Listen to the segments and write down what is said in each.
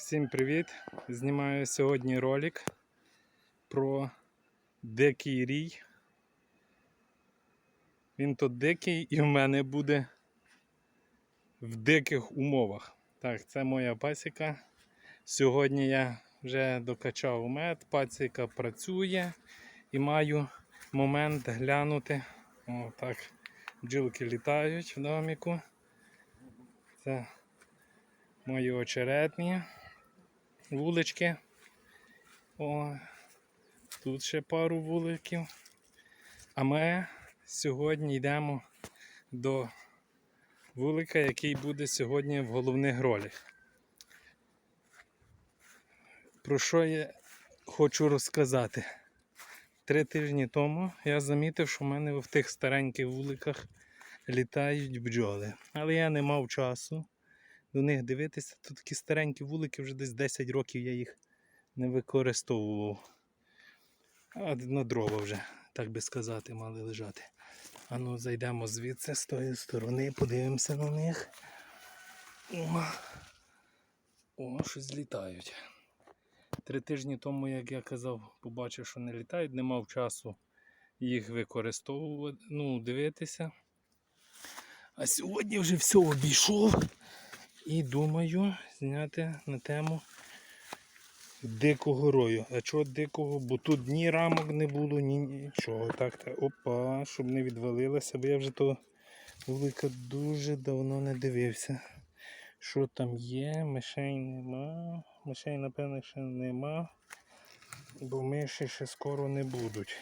Всім привіт! Знімаю сьогодні ролик про дикий рій. Він тут дикий і в мене буде в диких умовах. Так, це моя пасіка. Сьогодні я вже докачав мед, пасіка працює і маю момент глянути. О, так, бджілки літають в доміку. Це мої очеретні вулички. О, тут ще пару вуликів. А ми сьогодні йдемо до вулика, який буде сьогодні в головних ролях. Про що я хочу розказати? Три тижні тому я замітив, що в мене в тих стареньких вуликах літають бджоли. Але я не мав часу до них дивитися. Тут такі старенькі вулики, вже десь 10 років я їх не використовував. А на дрова вже, так би сказати, мали лежати. А ну зайдемо звідси з тої сторони, подивимося на них. О, О щось літають. Три тижні тому, як я казав, побачив, що не літають, не мав часу їх використовувати, ну, дивитися. А сьогодні вже все обійшов. І думаю зняти на тему дикого рою. А чого дикого? Бо тут ні рамок не було, ні нічого. Так, так. Опа, щоб не відвалилося, бо я вже то велика дуже давно не дивився. Що там є? Мишей нема. Мишей, напевно, ще нема. Бо миші ще скоро не будуть.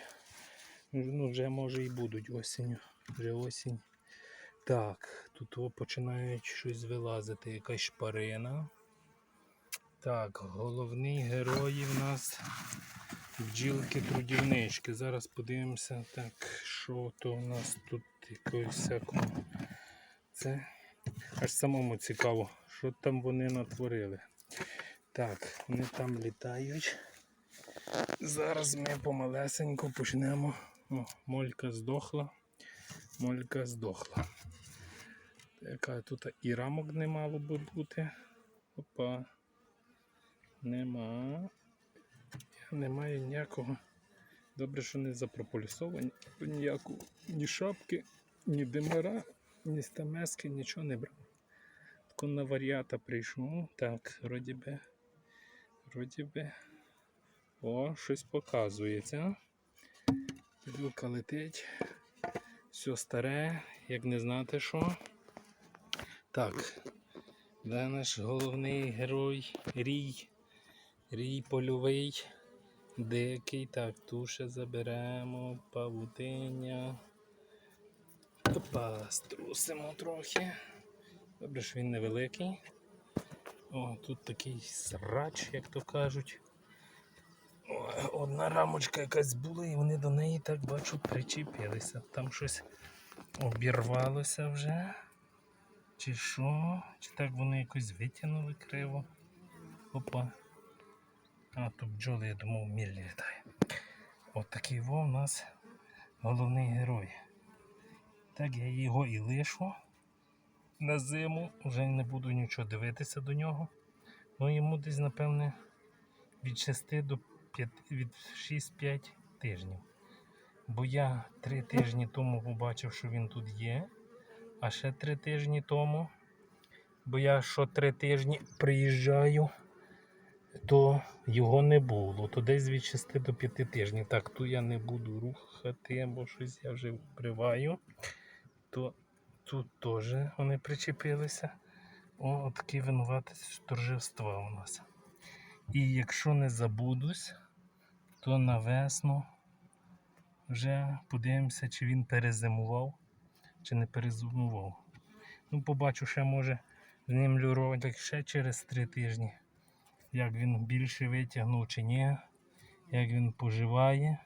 Ну, вже може і будуть осінню. Вже осінь. Так, тут починають щось вилазити, якась шпарина. Так, головний герой в нас бджілки-трудівнички. Зараз подивимося, так, що то у нас тут якось всякому. Це аж самому цікаво, що там вони натворили. Так, вони там літають. Зараз ми помалесенько почнемо. О, молька здохла. Молька здохла. Яка тут і рамок не мало би бути. Опа. Нема. Немає ніякого. Добре, що не запрополісовані. Ніяку ні шапки, ні димара, ні стамески, нічого не брав. Тако на варіата прийшов. Так, вроді би. Вроді би. О, щось показується. Пилюка летить. Все старе, як не знати що. Так, де наш головний герой Рій. Рій польовий, дикий. Так, туше заберемо, павутиння. Опа, струсимо трохи. Добре, що він невеликий. О, тут такий срач, як то кажуть. О, одна рамочка якась була, і вони до неї так бачу причепилися. Там щось обірвалося вже. Чи що? Чи так вони якось витягнули криво? Опа. А, тут бджоли, я думав, міль літає. От такий во у нас головний герой. Так я його і лишу на зиму. Вже не буду нічого дивитися до нього. Ну йому десь, напевне, від 6 до 5, від 6-5 тижнів. Бо я 3 тижні тому побачив, що він тут є. А ще три тижні тому, бо я що три тижні приїжджаю, то його не було. То десь від 6 до 5 тижнів. Так, ту я не буду рухати, бо щось я вже вкриваю. То тут теж вони причепилися. О, такий винуватець торжества у нас. І якщо не забудусь, то на весну вже подивимося, чи він перезимував чи не перезумував. Ну, побачу, ще може знімлю ролик ще через три тижні. Як він більше витягнув чи ні, як він поживає.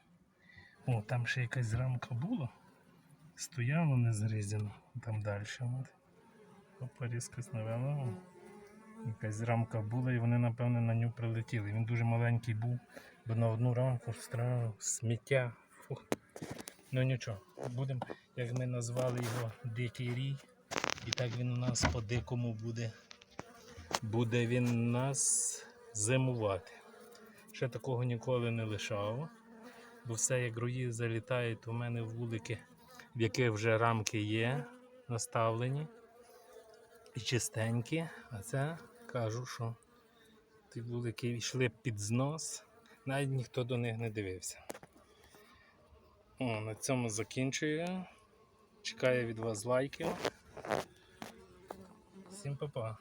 О, там ще якась рамка була. Стояло не зрізано. Там далі. Різкость навела. Якась рамка була і вони, напевне, на нього прилетіли. Він дуже маленький був, бо на одну рамку встрав сміття. Фух. Ну нічого, будемо, як ми назвали його Дикий Рій. І так він у нас по дикому буде буде він нас зимувати. Ще такого ніколи не лишав. Бо все як рої залітають у мене вулики, в яких вже рамки є наставлені і чистенькі. А це кажу, що ті вулики йшли під знос, навіть ніхто до них не дивився. О, на цьому закінчую. Чекаю від вас лайків. Всім па-па.